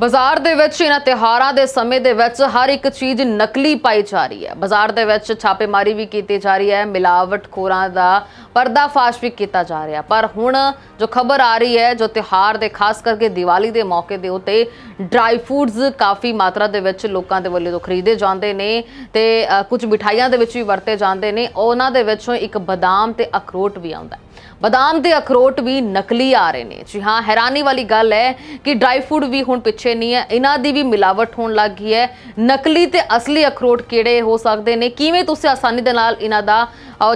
ਬਾਜ਼ਾਰ ਦੇ ਵਿੱਚ, ਇਹਨਾਂ ਤਿਉਹਾਰਾਂ ਦੇ ਸਮੇਂ ਦੇ ਵਿੱਚ ਹਰ ਇੱਕ ਚੀਜ਼ ਨਕਲੀ ਪਾਈ ਜਾ ਰਹੀ ਹੈ। ਬਾਜ਼ਾਰ ਦੇ ਵਿੱਚ ਛਾਪੇਮਾਰੀ ਵੀ ਕੀਤੀ ਜਾ ਰਹੀ ਹੈ ਮਿਲਾਵਟਖੋਰਾਂ ਦਾ ਪਰਦਾਫਾਸ਼ ਵੀ ਕੀਤਾ ਜਾ ਰਿਹਾ। ਪਰ ਹੁਣ ਜੋ ਖਬਰ ਆ ਰਹੀ ਹੈ, ਜੋ ਤਿਉਹਾਰ ਦੇ, ਖਾਸ ਕਰਕੇ ਦੀਵਾਲੀ ਦੇ ਮੌਕੇ ਦੇ ਉੱਤੇ ਡਰਾਈ ਫੂਡਸ ਕਾਫੀ ਮਾਤਰਾ ਦੇ ਵਿੱਚ ਲੋਕਾਂ ਦੇ ਵੱਲੋਂ ਤੋਂ ਖਰੀਦੇ ਜਾਂਦੇ ਨੇ ਤੇ ਕੁਝ ਮਿਠਾਈਆਂ ਦੇ ਵਿੱਚ ਵੀ ਵਰਤੇ ਜਾਂਦੇ ਨੇ, ਉਹਨਾਂ ਦੇ ਵਿੱਚੋਂ ਇੱਕ ਬਦਾਮ ਤੇ ਅਖਰੋਟ ਵੀ ਆਉਂਦਾ ਬਦਾਮ ਤੇ ਅਖਰੋਟ ਵੀ ਨਕਲੀ ਆ ਰਹੇ ਨੇ। ਜੀ ਹਾਂ, ਹੈਰਾਨੀ ਵਾਲੀ ਗੱਲ ਹੈ ਕਿ ਡਰਾਈ ਫੂਡ ਵੀ ਹੁਣ ਪਿੱਛੇ ਨਹੀਂ ਹੈ। ਇਹਨਾਂ ਦੀ ਵੀ ਮਿਲਾਵਟ ਹੋਣ ਲੱਗ ਗਈ ਹੈ। ਨਕਲੀ ਤੇ ਅਸਲੀ ਅਖਰੋਟ ਕਿਹੜੇ ਹੋ ਸਕਦੇ ਨੇ? ਕਿਵੇਂ ਤੁਸੀਂ ਆਸਾਨੀ ਦੇ ਨਾਲ ਇਹਨਾਂ ਦਾ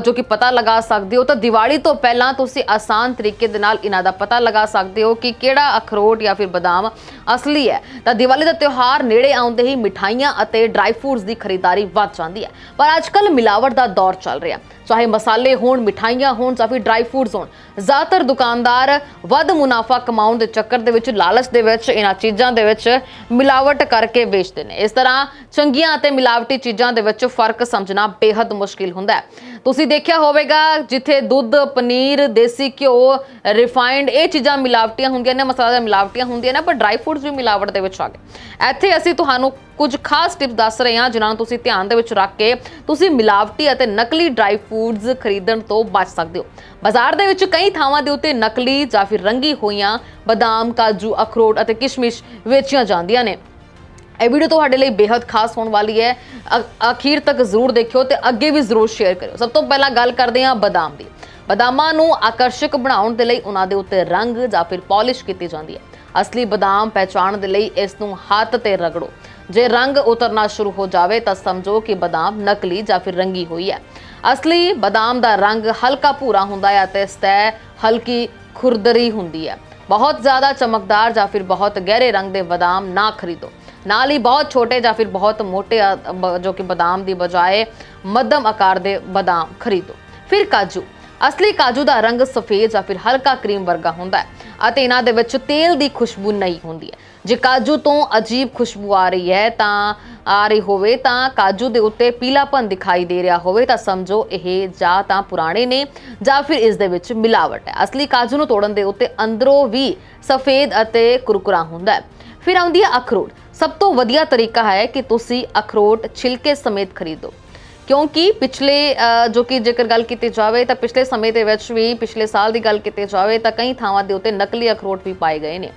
ਜੋ ਕਿ ਪਤਾ ਲਗਾ ਸਕਦੇ ਹੋ, ਤਾਂ ਦੀਵਾਲੀ ਤੋਂ ਪਹਿਲਾਂ ਤੁਸੀਂ ਆਸਾਨ ਤਰੀਕੇ ਦੇ ਨਾਲ ਇਹਨਾਂ ਦਾ ਪਤਾ ਲਗਾ ਸਕਦੇ ਹੋ ਕਿ ਕਿਹੜਾ ਅਖਰੋਟ ਜਾਂ ਫਿਰ ਬਦਾਮ ਅਸਲੀ ਹੈ। ਤਾਂ ਦੀਵਾਲੀ ਦਾ ਤਿਉਹਾਰ ਨੇੜੇ ਆਉਂਦੇ ਹੀ ਮਿਠਾਈਆਂ ਅਤੇ ਡਰਾਈ ਫੂਡਸ ਦੀ ਖਰੀਦਦਾਰੀ ਵੱਧ ਜਾਂਦੀ ਹੈ। ਪਰ ਅੱਜਕੱਲ ਮਿਲਾਵਟ ਦਾ ਦੌਰ ਚੱਲ ਰਿਹਾ ਚਾਹੇ ਮਸਾਲੇ ਹੋਣ, ਮਿਠਾਈਆਂ ਹੋਣ ਜਾਂ ਫਿਰ ਡਰਾਈ ਫੂਡਸ ਹੋਣ, ਜ਼ਿਆਦਾਤਰ ਦੁਕਾਨਦਾਰ ਵੱਧ ਮੁਨਾਫਾ ਕਮਾਉਣ ਦੇ ਚੱਕਰ ਦੇ ਵਿੱਚ, ਲਾਲਚ ਦੇ ਵਿੱਚ, ਇਹਨਾਂ ਚੀਜ਼ਾਂ ਦੇ ਵਿੱਚ ਮਿਲਾਵਟ ਕਰਕੇ ਵੇਚਦੇ ਨੇ। ਇਸ ਤਰ੍ਹਾਂ ਚੰਗੀਆਂ ਅਤੇ ਮਿਲਾਵਟੀ ਚੀਜ਼ਾਂ ਦੇ ਵਿੱਚ ਫ਼ਰਕ ਸਮਝਣਾ ਬੇहद ਮੁਸ਼ਕਿਲ ਹੁੰਦਾ ਹੈ। ਤੁਸੀਂ ਦੇਖਿਆ ਹੋਵੇਗਾ ਜਿੱਥੇ ਦੁੱਧ, ਪਨੀਰ, ਦੇਸੀ ਘਿਓ ਰਿਫਾਈਨਡ ਇਹ ਚੀਜ਼ਾਂ ਮਿਲਾਵਟੀਆਂ ਹੁੰਦੀਆਂ ਨੇ, ਮਸਾਲਾ ਮਿਲਾਵਟੀਆਂ ਹੁੰਦੀਆਂ ਨੇ ਪਰ ਡਰਾਈ ਫਰੂਟਸ ਵੀ ਮਿਲਾਵਟ ਦੇ ਵਿੱਚ ਆ ਗਏ। ਇੱਥੇ ਅਸੀਂ ਤੁਹਾਨੂੰ ਕੁਝ ਖਾਸ ਟਿਪਸ ਦੱਸ ਰਹੇ ਹਾਂ, ਜਿਨ੍ਹਾਂ ਨੂੰ ਤੁਸੀਂ ਧਿਆਨ ਦੇ ਵਿੱਚ ਰੱਖ ਕੇ ਤੁਸੀਂ ਮਿਲਾਵਟੀ ਅਤੇ ਨਕਲੀ ਡਰਾਈ ਫੂਡਸ ਖਰੀਦਣ ਤੋਂ ਬਚ ਸਕਦੇ ਹੋ। ਬਾਜ਼ਾਰ ਦੇ ਵਿੱਚ ਕਈ ਥਾਵਾਂ ਦੇ ਉੱਤੇ ਨਕਲੀ ਜਾਂ ਫਿਰ ਰੰਗੀ ਹੋਈਆਂ ਬਦਾਮ, ਕਾਜੂ, ਅਖਰੋਟ ਅਤੇ ਕਿਸ਼ਮਿਸ਼ ਵੇਚੀਆਂ ਜਾਂਦੀਆਂ ਨੇ। ਇਹ ਵੀਡੀਓ ਤੁਹਾਡੇ ਲਈ ਬੇहद ਖਾਸ ਹੋਣ ਵਾਲੀ ਹੈ। ਅ- ਅਖੀਰ ਤੱਕ ਜ਼ਰੂਰ ਦੇਖਿਓ ਤੇ ਅੱਗੇ ਵੀ ਜ਼ਰੂਰ ਸ਼ੇਅਰ ਕਰਿਓ। ਸਭ ਤੋਂ ਪਹਿਲਾਂ ਗੱਲ ਕਰਦੇ ਹਾਂ ਬਦਾਮ ਦੀ। ਬਦਾਮਾਂ ਨੂੰ ਆਕਰਸ਼ਕ ਬਣਾਉਣ ਦੇ ਲਈ ਉਹਨਾਂ ਦੇ ਉੱਤੇ ਰੰਗ ਜਾਂ ਫਿਰ ਪਾਲਿਸ਼ ਕੀਤੀ ਜਾਂਦੀ ਹੈ। ਅਸਲੀ ਬਦਾਮ ਪਹਿਚਾਣਨ ਦੇ ਲਈ ਇਸ ਨੂੰ ਹੱਥ ਤੇ ਰਗੜੋ। ਜੇ ਰੰਗ ਉਤਰਨਾ ਸ਼ੁਰੂ ਹੋ ਜਾਵੇ ਤਾਂ ਸਮਝੋ ਕਿ ਬਦਾਮ ਨਕਲੀ ਜਾਂ ਫਿਰ ਰੰਗੀ ਹੋਈ ਹੈ। ਅਸਲੀ ਬਦਾਮ ਦਾ ਰੰਗ ਹਲਕਾ ਭੂਰਾ ਹੁੰਦਾ ਹੈ ਅਤੇ ਸਤਹ ਹਲਕੀ ਖੁਰਦਰੀ ਹੁੰਦੀ ਹੈ। ਬਹੁਤ ਜ਼ਿਆਦਾ ਚਮਕਦਾਰ ਜਾਂ ਫਿਰ ਬਹੁਤ ਗਹਿਰੇ ਰੰਗ ਦੇ ਬਦਾਮ ਨਾ ਖਰੀਦੋ। ਨਾਲ ਹੀ ਬਹੁਤ ਛੋਟੇ ਜਾਂ ਫਿਰ ਬਹੁਤ ਮੋਟੇ ਜੋ ਕਿ ਬਦਾਮ ਦੀ ਬਜਾਏ ਮੱਧਮ ਆਕਾਰ ਦੇ ਬਦਾਮ ਖਰੀਦੋ। ਫਿਰ ਕਾਜੂ। ਅਸਲੀ ਕਾਜੂ ਦਾ ਰੰਗ ਸਫੇਦ ਜਾਂ ਫਿਰ ਹਲਕਾ ਕਰੀਮ ਵਰਗਾ ਹੁੰਦਾ ਹੈ ਅਤੇ ਇਹਨਾਂ ਦੇ ਵਿੱਚ ਤੇਲ ਦੀ ਖੁਸ਼ਬੂ ਨਹੀਂ ਹੁੰਦੀ ਹੈ। ਜੇ ਕਾਜੂ ਤੋਂ ਅਜੀਬ ਖੁਸ਼ਬੂ ਆ ਰਹੀ ਹੈ ਤਾਂ, ਆ ਰਹੀ ਹੋਵੇ ਤਾਂ ਕਾਜੂ ਦੇ ਉੱਤੇ ਪੀਲਾਪਨ ਦਿਖਾਈ ਦੇ ਰਿਹਾ ਹੋਵੇ ਤਾਂ ਸਮਝੋ ਇਹ ਜਾਂ ਤਾਂ ਪੁਰਾਣੇ ਨੇ ਜਾਂ ਫਿਰ ਇਸ ਦੇ ਵਿੱਚ ਮਿਲਾਵਟ ਹੈ। ਅਸਲੀ ਕਾਜੂ ਨੂੰ ਤੋੜਨ ਦੇ ਉੱਤੇ ਅੰਦਰੋਂ ਵੀ ਸਫੇਦ ਅਤੇ ਕੁਰਕੁਰਾ ਹੁੰਦਾ ਹੈ। ਫਿਰ ਆਉਂਦੀ ਹੈ ਅਖਰੋਟ। ਸਭ ਤੋਂ ਵਧੀਆ ਤਰੀਕਾ ਹੈ ਕਿ ਤੁਸੀਂ ਅਖਰੋਟ ਛਿਲਕੇ ਸਮੇਤ ਖਰੀਦੋ। ਕਿਉਂਕਿ ਪਿਛਲੇ ਜੋ ਕਿ ਜੇਕਰ ਗੱਲ ਕੀਤੀ ਜਾਵੇ ਤਾਂ ਪਿਛਲੇ ਸਮੇਂ ਦੇ ਵਿੱਚ ਵੀ, ਪਿਛਲੇ ਸਾਲ ਦੀ ਗੱਲ ਕੀਤੀ ਜਾਵੇ ਤਾਂ ਕਈ ਥਾਵਾਂ ਦੇ ਉੱਤੇ ਨਕਲੀ ਅਖਰੋਟ ਵੀ ਪਾਏ ਗਏ ਨੇ।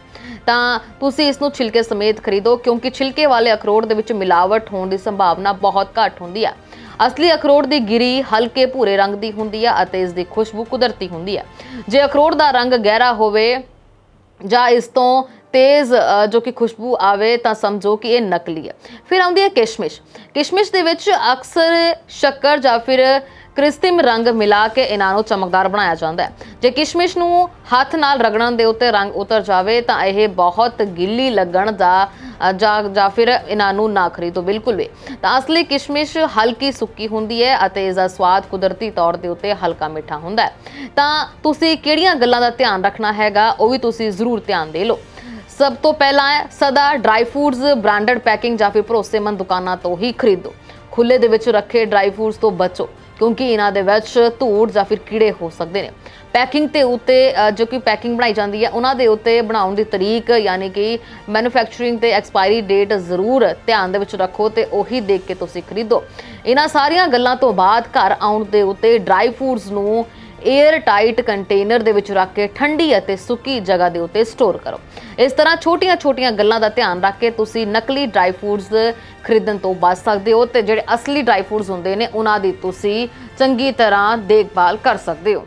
ਤਾਂ ਤੁਸੀਂ ਇਸ ਨੂੰ ਛਿਲਕੇ ਸਮੇਤ ਖਰੀਦੋ ਕਿਉਂਕਿ ਛਿਲਕੇ ਵਾਲੇ ਅਖਰੋਟ ਦੇ ਵਿੱਚ ਮਿਲਾਵਟ ਹੋਣ ਦੀ ਸੰਭਾਵਨਾ ਬਹੁਤ ਘੱਟ ਹੁੰਦੀ ਹੈ ਅਸਲੀ ਅਖਰੋਟ ਦੀ ਗਿਰੀ ਹਲਕੇ ਭੂਰੇ ਰੰਗ ਦੀ ਹੁੰਦੀ ਹੈ ਅਤੇ ਇਸ ਦੀ ਖੁਸ਼ਬੂ ਕੁਦਰਤੀ ਹੁੰਦੀ ਹੈ ਜੇ ਅਖਰੋਟ ਦਾ ਰੰਗ ਗਹਿਰਾ ਹੋਵੇ ਜਾਂ ਇਸ ਤੋਂ ਤੇਜ਼ ਜੋ ਕਿ ਖੁਸ਼ਬੂ ਆਵੇ ਤਾਂ ਸਮਝੋ ਕਿ ਇਹ ਨਕਲੀ ਹੈ। ਫਿਰ ਆਉਂਦੀ ਹੈ ਕਿਸ਼ਮਿਸ਼। ਕਿਸ਼ਮਿਸ਼ ਦੇ ਵਿੱਚ ਅਕਸਰ ਸ਼ੱਕਰ ਜਾਂ ਫਿਰ ਕ੍ਰਿਸਤਿਮ ਰੰਗ ਮਿਲਾ ਕੇ ਇਹਨਾਂ ਨੂੰ ਚਮਕਦਾਰ ਬਣਾਇਆ ਜਾਂਦਾ ਹੈ। ਜੇ ਕਿਸ਼ਮਿਸ਼ ਨੂੰ ਹੱਥ ਨਾਲ ਰਗੜਨ ਦੇ ਉੱਤੇ ਰੰਗ ਉਤਰ ਜਾਵੇ ਤਾਂ ਇਹ ਬਹੁਤ ਗਿੱਲੀ ਲੱਗਣ ਦਾ ਜਾਂ ਜਾਂ ਫਿਰ ਇਹਨਾਂ ਨੂੰ ਨਾ ਖਰੀਦੋ। ਬਿਲਕੁਲ ਵੀ। ਤਾਂ ਅਸਲੀ ਕਿਸ਼ਮਿਸ਼ ਹਲਕੀ ਸੁੱਕੀ ਹੁੰਦੀ ਹੈ ਅਤੇ ਇਸ ਦਾ ਸਵਾਦ ਕੁਦਰਤੀ ਤੌਰ ਦੇ ਉੱਤੇ ਹਲਕਾ ਮਿੱਠਾ ਹੁੰਦਾ ਹੈ। ਤਾਂ ਤੁਸੀਂ ਕਿਹੜੀਆਂ ਗੱਲਾਂ ਦਾ ਧਿਆਨ ਰੱਖਣਾ ਹੈਗਾ, ਉਹ ਵੀ ਤੁਸੀਂ ਜ਼ਰੂਰ ਧਿਆਨ ਦੇ ਲਓ। ਸਭ ਤੋਂ ਪਹਿਲਾਂ ਸਦਾ ਡਰਾਈ ਫੂਡਸ ਬ੍ਰਾਂਡਡ ਪੈਕਿੰਗ ਜਾਂ ਫਿਰ ਭਰੋਸੇਮੰਦ ਦੁਕਾਨਾਂ ਤੋਂ ਹੀ ਖਰੀਦੋ। ਖੁੱਲੇ ਦੇ ਵਿੱਚ ਰੱਖੇ ਡਰਾਈ ਫੂਡਸ ਤੋਂ ਬਚੋ, ਕਿਉਂਕਿ ਇਹਨਾਂ ਦੇ ਵਿੱਚ ਧੂੜ ਜਾਂ ਫਿਰ ਕੀੜੇ ਹੋ ਸਕਦੇ ਨੇ। ਪੈਕਿੰਗ ਤੇ ਉੱਤੇ ਜੋ ਕਿ ਪੈਕਿੰਗ ਬਣਾਈ ਜਾਂਦੀ ਹੈ, ਉਹਨਾਂ ਦੇ ਉੱਤੇ ਬਣਾਉਣ ਦੀ ਤਰੀਕ, ਯਾਨੀ ਕਿ ਮੈਨੂਫੈਕਚਰਿੰਗ ਤੇ ਐਕਸਪਾਇਰੀ ਡੇਟ ਜ਼ਰੂਰ ਧਿਆਨ ਦੇ ਵਿੱਚ ਰੱਖੋ ਤੇ ਉਹੀ ਦੇਖ ਕੇ ਤੁਸੀਂ ਖਰੀਦੋ। ਇਹਨਾਂ ਸਾਰੀਆਂ ਗੱਲਾਂ ਤੋਂ ਬਾਅਦ ਘਰ ਆਉਣ ਦੇ ਉੱਤੇ ਡਰਾਈ ਫੂਡਸ ਨੂੰ 에ਅਰ ਟਾਈਟ ਕੰਟੇਨਰ ਦੇ ਵਿੱਚ ਰੱਖ ਕੇ ਠੰਡੀ ਅਤੇ ਸੁੱਕੀ ਜਗ੍ਹਾ ਦੇ ਉੱਤੇ ਸਟੋਰ ਕਰੋ। ਇਸ ਤਰ੍ਹਾਂ ਛੋਟੀਆਂ-ਛੋਟੀਆਂ ਗੱਲਾਂ ਦਾ ਧਿਆਨ ਰੱਖ ਕੇ ਤੁਸੀਂ ਨਕਲੀ ਡਰਾਈ ਫੂਡਸ ਖਰੀਦਣ ਤੋਂ ਬਚ ਸਕਦੇ ਹੋ ਤੇ ਜਿਹੜੇ ਅਸਲੀ ਡਰਾਈ ਫੂਡਸ ਹੁੰਦੇ ਨੇ, ਉਹਨਾਂ ਦੀ ਤੁਸੀਂ ਚੰਗੀ ਤਰ੍ਹਾਂ ਦੇਖਭਾਲ ਕਰ ਸਕਦੇ ਹੋ।